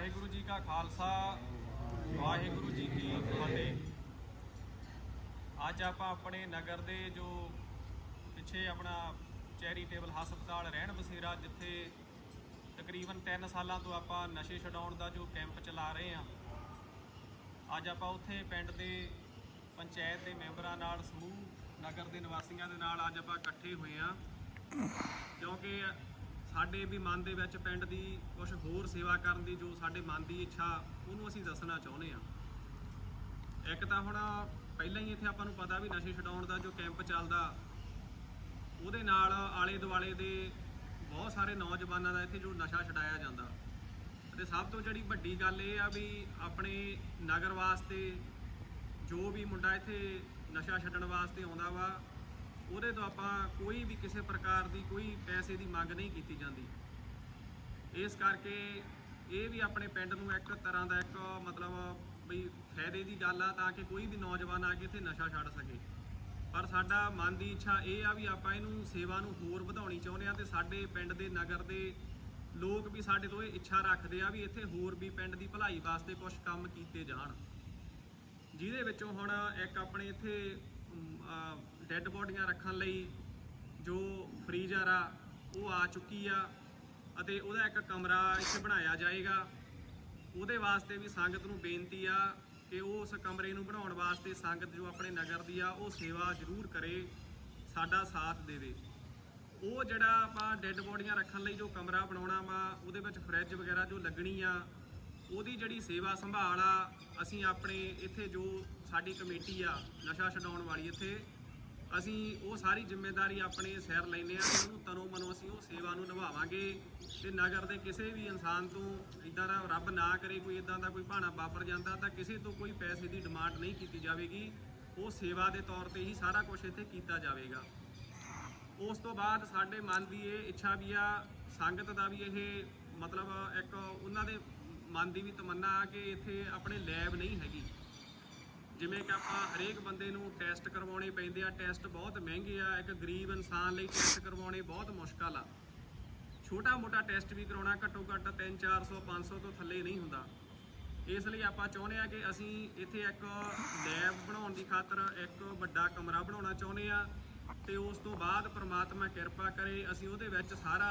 ਵਾਹਿਗੁਰੂ ਜੀ ਕਾ ਖਾਲਸਾ, ਵਾਹਿਗੁਰੂ ਜੀ ਕੀ ਫਤਿਹ। ਅੱਜ ਆਪਾਂ ਆਪਣੇ ਨਗਰ ਦੇ ਜੋ ਪਿੱਛੇ ਆਪਣਾ ਚੈਰੀਟੇਬਲ ਹਸਪਤਾਲ ਰਹਿਣ ਬਸੇਰਾ, ਜਿੱਥੇ ਤਕਰੀਬਨ 3 ਸਾਲਾਂ ਤੋਂ ਆਪਾਂ ਨਸ਼ੇ ਛਡਾਉਣ ਦਾ ਜੋ ਕੈਂਪ ਚਲਾ ਰਹੇ ਹਾਂ, ਅੱਜ ਆਪਾਂ ਉੱਥੇ ਪਿੰਡ ਦੇ ਪੰਚਾਇਤ ਦੇ ਮੈਂਬਰਾਂ ਨਾਲ, ਸਮੂਹ ਨਗਰ ਦੇ ਨਿਵਾਸੀਆਂ ਦੇ ਨਾਲ ਅੱਜ ਆਪਾਂ ਇਕੱਠੇ ਹੋਏ ਹਾਂ। ਕਿਉਂਕਿ ਸਾਡੇ ਵੀ ਮਨ ਦੇ ਵਿੱਚ ਪਿੰਡ ਦੀ ਕੁਝ ਹੋਰ ਸੇਵਾ ਕਰਨ ਦੀ ਜੋ ਸਾਡੇ ਮਨ ਦੀ ਇੱਛਾ, ਉਹਨੂੰ ਅਸੀਂ ਦੱਸਣਾ ਚਾਹੁੰਦੇ ਹਾਂ। ਇੱਕ ਤਾਂ ਹੁਣ ਪਹਿਲਾਂ ਹੀ ਇੱਥੇ ਆਪਾਂ ਨੂੰ ਪਤਾ ਵੀ ਨਸ਼ੇ ਛਡਾਉਣ ਦਾ ਜੋ ਕੈਂਪ ਚੱਲਦਾ, ਉਹਦੇ ਨਾਲ ਆਲੇ ਦੁਆਲੇ ਦੇ ਬਹੁਤ ਸਾਰੇ ਨੌਜਵਾਨਾਂ ਦਾ ਇੱਥੇ ਜੋ ਨਸ਼ਾ ਛਡਾਇਆ ਜਾਂਦਾ। ਤੇ ਸਭ ਤੋਂ ਜਿਹੜੀ ਵੱਡੀ ਗੱਲ ਇਹ ਆ ਵੀ ਆਪਣੇ ਨਗਰ ਵਾਸਤੇ ਜੋ ਵੀ ਮੁੰਡਾ ਇੱਥੇ ਨਸ਼ਾ ਛੱਡਣ ਵਾਸਤੇ ਆਉਂਦਾ ਵਾ ਉਹਦੇ ਤੋਂ ਆਪਾਂ ਕੋਈ ਵੀ ਕਿਸੇ ਪ੍ਰਕਾਰ ਦੀ ਕੋਈ ਪੈਸੇ ਦੀ ਮੰਗ ਨਹੀਂ ਕੀਤੀ ਜਾਂਦੀ। ਇਸ ਕਰਕੇ ਇਹ ਵੀ ਆਪਣੇ ਪਿੰਡ ਨੂੰ ਇੱਕ ਤਰ੍ਹਾਂ ਦਾ ਇੱਕ ਮਤਲਬ ਵੀ ਫਾਇਦੇ ਦੀ ਗੱਲ ਆ ਤਾਂ ਕਿ ਕੋਈ ਵੀ ਨੌਜਵਾਨ ਆ ਕੇ ਇੱਥੇ ਨਸ਼ਾ ਛੱਡ ਸਕੇ। ਪਰ ਸਾਡਾ ਮਨ ਦੀ ਇੱਛਾ ਇਹ ਆ ਵੀ ਆਪਾਂ ਇਹਨੂੰ ਸੇਵਾ ਨੂੰ ਹੋਰ ਵਧਾਉਣੀ ਚਾਹੁੰਦੇ ਆ ਤੇ ਸਾਡੇ ਪਿੰਡ ਦੇ ਨਗਰ ਦੇ ਲੋਕ ਵੀ ਸਾਡੇ ਤੋਂ ਇਹ ਇੱਛਾ ਰੱਖਦੇ ਆ ਵੀ ਇੱਥੇ ਹੋਰ ਵੀ ਪਿੰਡ ਦੀ ਭਲਾਈ ਵਾਸਤੇ ਕੁਝ ਕੰਮ ਕੀਤੇ ਜਾਣ। ਜਿਹਦੇ ਵਿੱਚੋਂ ਹੁਣ ਇੱਕ ਆਪਣੇ ਇੱਥੇ ਡੈੱਡ ਬੋਡੀਆਂ ਰੱਖਣ ਲਈ ਜੋ ਫਰੀਜ਼ਰ ਆ ਉਹ ਆ ਚੁੱਕੀ ਆ ਅਤੇ ਉਹਦਾ ਇੱਕ ਕਮਰਾ ਇੱਥੇ ਬਣਾਇਆ ਜਾਏਗਾ। ਉਹਦੇ ਵਾਸਤੇ ਵੀ ਸੰਗਤ ਨੂੰ ਬੇਨਤੀ ਆ ਕਿ ਉਹ ਉਸ ਕਮਰੇ ਨੂੰ ਬਣਾਉਣ ਵਾਸਤੇ ਸੰਗਤ ਜੋ ਆਪਣੇ ਨਗਰ ਦੀ ਆ, ਉਹ ਸੇਵਾ ਜ਼ਰੂਰ ਕਰੇ, ਸਾਡਾ ਸਾਥ ਦੇਵੇ। ਉਹ ਜਿਹੜਾ ਆਪਾਂ ਡੈੱਡ ਬੋਡੀਆਂ ਰੱਖਣ ਲਈ ਜੋ ਕਮਰਾ ਬਣਾਉਣਾ ਵਾ, ਉਹਦੇ ਵਿੱਚ ਫਰਿੱਜ ਵਗੈਰਾ ਜੋ ਲੱਗਣੀ ਆ, ਉਹਦੀ ਜਿਹੜੀ ਸੇਵਾ ਸੰਭਾਲ ਆ, ਅਸੀਂ ਆਪਣੇ ਇੱਥੇ ਜੋ ਸਾਡੀ ਕਮੇਟੀ ਆ, ਨਸ਼ਾ ਛਡਾਉਣ ਵਾਲੀ ਇੱਥੇ ਅਸੀਂ ਉਹ ਸਾਰੀ ਜ਼ਿੰਮੇਵਾਰੀ ਆਪਣੇ ਸਿਰ ਲੈਨੇ ਆ ਉਹਨੂੰ ਤਨੋ ਮਨੋ ਅਸੀਂ ਉਹ ਸੇਵਾ ਨੂੰ ਨਿਭਾਵਾਂਗੇ। ਤੇ ਨਗਰ ਦੇ ਕਿਸੇ ਵੀ ਇਨਸਾਨ ਤੋਂ ਇਦਾਂ ਦਾ ਰੱਬ ਨਾ ਕਰੇ, ਕੋਈ ਇਦਾਂ ਦਾ ਕੋਈ ਭਾਣਾ ਵਾਪਰ ਜਾਂਦਾ ਤਾਂ ਕਿਸੇ ਤੋਂ ਕੋਈ ਪੈਸੇ ਦੀ ਡਿਮਾਂਡ ਨਹੀਂ ਕੀਤੀ ਜਾਵੇਗੀ। ਉਹ ਸੇਵਾ ਦੇ ਤੌਰ ਤੇ ਹੀ ਸਾਰਾ ਕੁਝ ਇੱਥੇ ਕੀਤਾ ਜਾਵੇਗਾ। ਉਸ ਤੋਂ ਬਾਅਦ ਸਾਡੇ ਮਨ ਦੀ ਇਹ ਇੱਛਾ ਵੀ ਆ, ਸੰਗਤ ਦਾ ਵੀ ਇਹ ਮਤਲਬ ਇੱਕ ਉਹਨਾਂ ਦੇ ਮਨ ਦੀ ਵੀ ਤਮੰਨਾ ਆ ਕਿ ਇੱਥੇ ਆਪਣੇ ਲੈਬ ਨਹੀਂ ਹੈਗੀ। ਜਿਵੇਂ ਕਿ ਆਪਾਂ ਹਰੇਕ ਬੰਦੇ ਨੂੰ ਟੈਸਟ ਕਰਵਾਉਣੇ ਪੈਂਦੇ ਆ ਟੈਸਟ ਬਹੁਤ ਮਹਿੰਗੇ ਆ, ਇੱਕ ਗਰੀਬ ਇਨਸਾਨ ਲਈ ਟੈਸਟ ਕਰਵਾਉਣੇ ਬਹੁਤ ਮੁਸ਼ਕਲ ਆ। ਛੋਟਾ ਮੋਟਾ ਟੈਸਟ ਵੀ ਕਰਾਉਣਾ ਘੱਟੋ ਘੱਟ 3 400 500 ਤੋਂ ਥੱਲੇ ਨਹੀਂ ਹੁੰਦਾ। ਇਸ ਲਈ ਆਪਾਂ ਚਾਹੁੰਦੇ ਆ ਕਿ ਅਸੀਂ ਇੱਥੇ ਇੱਕ ਲੈਬ ਬਣਾਉਣ ਦੀ ਖਾਤਰ ਇੱਕ ਵੱਡਾ ਕਮਰਾ ਬਣਾਉਣਾ ਚਾਹੁੰਦੇ ਆ ਤੇ ਉਸ ਤੋਂ ਬਾਅਦ ਪ੍ਰਮਾਤਮਾ ਕਿਰਪਾ ਕਰੇ ਅਸੀਂ ਉਹਦੇ ਵਿੱਚ ਸਾਰਾ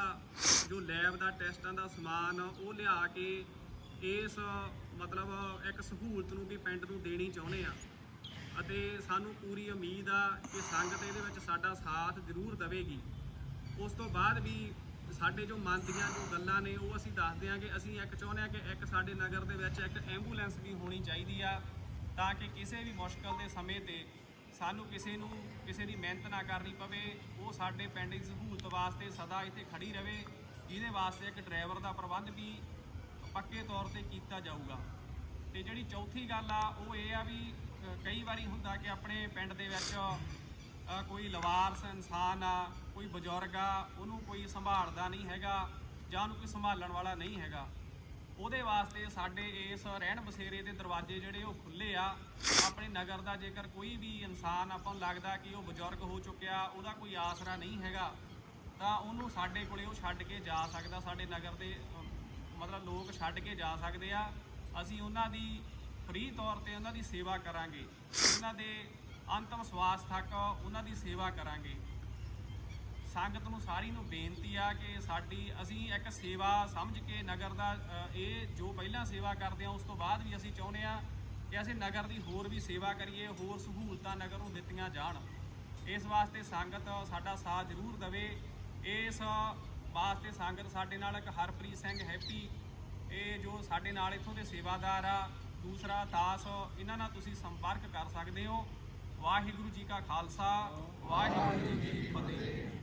ਜੋ ਲੈਬ ਦਾ ਟੈਸਟਾਂ ਦਾ ਸਮਾਨ ਉਹ ਲਿਆ ਕੇ ਇਸ, ਮਤਲਬ ਇੱਕ ਸਹੂਲਤ ਨੂੰ ਵੀ ਪਿੰਡ ਨੂੰ ਦੇਣੀ ਚਾਹੁੰਦੇ ਆ। ਅਤੇ ਸਾਨੂੰ ਪੂਰੀ ਉਮੀਦ ਆ ਕਿ ਸੰਗਤ ਇਹਦੇ ਵਿੱਚ ਸਾਡਾ ਸਾਥ ਜ਼ਰੂਰ ਦੇਵੇਗੀ। ਉਸ ਤੋਂ ਬਾਅਦ ਵੀ ਸਾਡੇ ਜੋ ਮਨ ਦੀਆਂ ਜੋ ਗੱਲਾਂ ਨੇ, ਉਹ ਅਸੀਂ ਦੱਸਦੇ ਹਾਂ ਕਿ ਅਸੀਂ ਇੱਕ ਚਾਹੁੰਦੇ ਹਾਂ ਕਿ ਇੱਕ ਸਾਡੇ ਨਗਰ ਦੇ ਵਿੱਚ ਇੱਕ ਐਂਬੂਲੈਂਸ ਵੀ ਹੋਣੀ ਚਾਹੀਦੀ ਆ, ਤਾਂ ਕਿ ਕਿਸੇ ਵੀ ਮੁਸ਼ਕਲ ਦੇ ਸਮੇਂ ਤੇ ਸਾਨੂੰ ਕਿਸੇ ਨੂੰ ਕਿਸੇ ਦੀ ਮਿਹਨਤ ਨਾ ਕਰਨੀ ਪਵੇ। ਉਹ ਸਾਡੇ ਪਿੰਡ ਦੀ ਸਹੂਲਤ ਵਾਸਤੇ ਸਦਾ ਇੱਥੇ ਖੜੀ ਰਵੇ, ਜਿਹਦੇ ਵਾਸਤੇ ਇੱਕ ਡਰਾਈਵਰ ਦਾ ਪ੍ਰਬੰਧ ਵੀ ਪੱਕੇ ਤੌਰ ਤੇ ਕੀਤਾ ਜਾਊਗਾ। ਤੇ ਜਿਹੜੀ ਚੌਥੀ ਗੱਲ ਆ ਉਹ ਇਹ ਆ ਵੀ ਅ, ਕਈ ਵਾਰੀ ਹੁੰਦਾ ਕਿ ਆਪਣੇ ਪਿੰਡ ਦੇ ਵਿੱਚ ਕੋਈ ਲਵਾਰਸ ਇਨਸਾਨ ਆ ਕੋਈ ਬਜ਼ੁਰਗ ਆ ਉਹਨੂੰ ਕੋਈ ਸੰਭਾਲਦਾ ਨਹੀਂ ਹੈਗਾ ਜਾਂ ਉਹਨੂੰ ਕੋਈ ਸੰਭਾਲਣ ਵਾਲਾ ਨਹੀਂ ਹੈਗਾ। ਉਹਦੇ ਵਾਸਤੇ ਸਾਡੇ ਇਸ ਰਹਿਣ ਬਸੇਰੇ ਦੇ ਦਰਵਾਜ਼ੇ ਜਿਹੜੇ ਉਹ ਖੁੱਲੇ ਆ। ਆਪਣੇ ਨਗਰ ਦਾ ਜੇਕਰ ਕੋਈ ਵੀ ਇਨਸਾਨ ਆਪਾਂ ਨੂੰ ਲੱਗਦਾ ਕਿ ਉਹ ਬਜ਼ੁਰਗ ਹੋ ਚੁੱਕਿਆ ਉਹਦਾ ਕੋਈ ਆਸਰਾ ਨਹੀਂ ਹੈਗਾ ਤਾਂ ਉਹਨੂੰ ਸਾਡੇ ਕੋਲੇ ਉਹ ਛੱਡ ਕੇ ਜਾ ਸਕਦਾ ਸਾਡੇ ਨਗਰ ਦੇ ਮਤਲਬ ਲੋਕ ਛੱਡ ਕੇ ਜਾ ਸਕਦੇ ਆ। ਅਸੀਂ ਉਹਨਾਂ ਦੀ ਫ੍ਰੀ ਤੌਰ ਤੇ ਉਹਨਾਂ ਦੀ ਸੇਵਾ ਕਰਾਂਗੇ। ਉਹਨਾਂ ਦੇ ਅੰਤਮ ਸਵਾਸ ਤੱਕ ਉਹਨਾਂ ਦੀ ਸੇਵਾ ਕਰਾਂਗੇ। ਸੰਗਤ ਨੂੰ ਸਾਰੀ ਨੂੰ ਬੇਨਤੀ ਆ ਕਿ ਸਾਡੀ ਅਸੀਂ ਇੱਕ ਸੇਵਾ ਸਮਝ ਕੇ ਨਗਰ ਦਾ ਇਹ ਜੋ ਪਹਿਲਾਂ ਸੇਵਾ ਕਰਦੇ ਆ, ਉਸ ਤੋਂ ਬਾਅਦ ਵੀ ਅਸੀਂ ਚਾਹੁੰਦੇ ਆ ਕਿ ਅਸੀਂ ਨਗਰ ਦੀ ਹੋਰ ਵੀ ਸੇਵਾ ਕਰੀਏ, ਹੋਰ ਸਹੂਲਤਾਂ ਨਗਰ ਨੂੰ ਦਿੱਤੀਆਂ ਜਾਣ। ਇਸ ਵਾਸਤੇ ਸੰਗਤ ਸਾਡਾ ਸਾਥ ਜ਼ਰੂਰ ਦੇਵੇ। ਇਸ ਵਾਸਤੇ ਸੰਗਤ ਸਾਡੇ ਨਾਲ ਇੱਕ ਹਰਪ੍ਰੀਤ ਸਿੰਘ ਹੈਪੀ, ਇਹ ਜੋ ਸਾਡੇ ਨਾਲ ਇੱਥੋਂ ਦੇ ਸੇਵਾਦਾਰ ਆ, ਦੂਸਰਾ ਦਾਸ, ਇਹਨਾਂ ਨਾਲ ਤੁਸੀਂ ਸੰਪਰਕ ਕਰ ਸਕਦੇ ਹੋ। ਵਾਹਿਗੁਰੂ ਜੀ ਕਾ ਖਾਲਸਾ, ਵਾਹਿਗੁਰੂ ਜੀ ਕੀ ਫਤਿਹ।